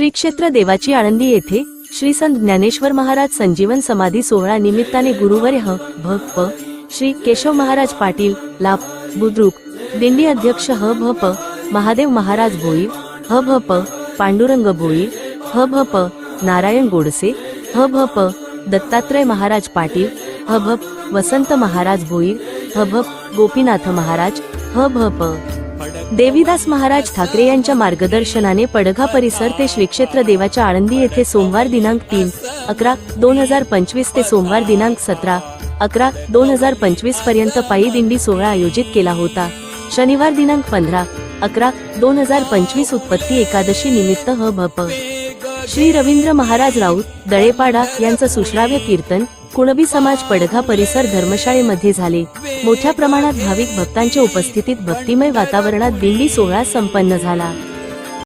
श्री क्षेत्र देवाची आळंदी येथे श्री संत ज्ञानेश्वर महाराज संजीवन समाधी सोहळा निमित्ताने गुरुवारी ह भ प श्री केशव महाराज पाटील लाभ बुद्रुक दिंडी अध्यक्ष ह भ प महादेव महाराज भोई ह भ प पांडुरंग भोई ह भ प नारायण गोडसे ह भ प दत्तात्रय महाराज पाटील ह भ वसंत महाराज भोई ह भ गोपीनाथ महाराज ह भ प. देवीदास महाराज ठाकरे यांच्या मार्गदर्शनाने पडघा परिसर ते श्री क्षेत्र देवाच्या आळंदी येथे सोमवार दिनांक तीन अकरा दोन हजार पंचवीस ते सोमवार दिनांक सतरा अकरा दोन हजार पंचवीसपर्यंत पायी दिंडी सोहळा आयोजित केला होता. शनिवार दिनांक पंधरा अकरा दोन हजार पंचवीस उत्पत्ती एकादशी निमित्त ह भप श्री रवींद्र महाराज राऊत दळेपाडा यांचं सुश्राव्य कीर्तन कुणबी समाज पडघा परिसर धर्मशाळेमध्ये झाले. मोठ्या प्रमाणात भाविक भक्तांच्या उपस्थितीत भक्तिमय वातावरणात दिंडी सोहळा संपन्न झाला.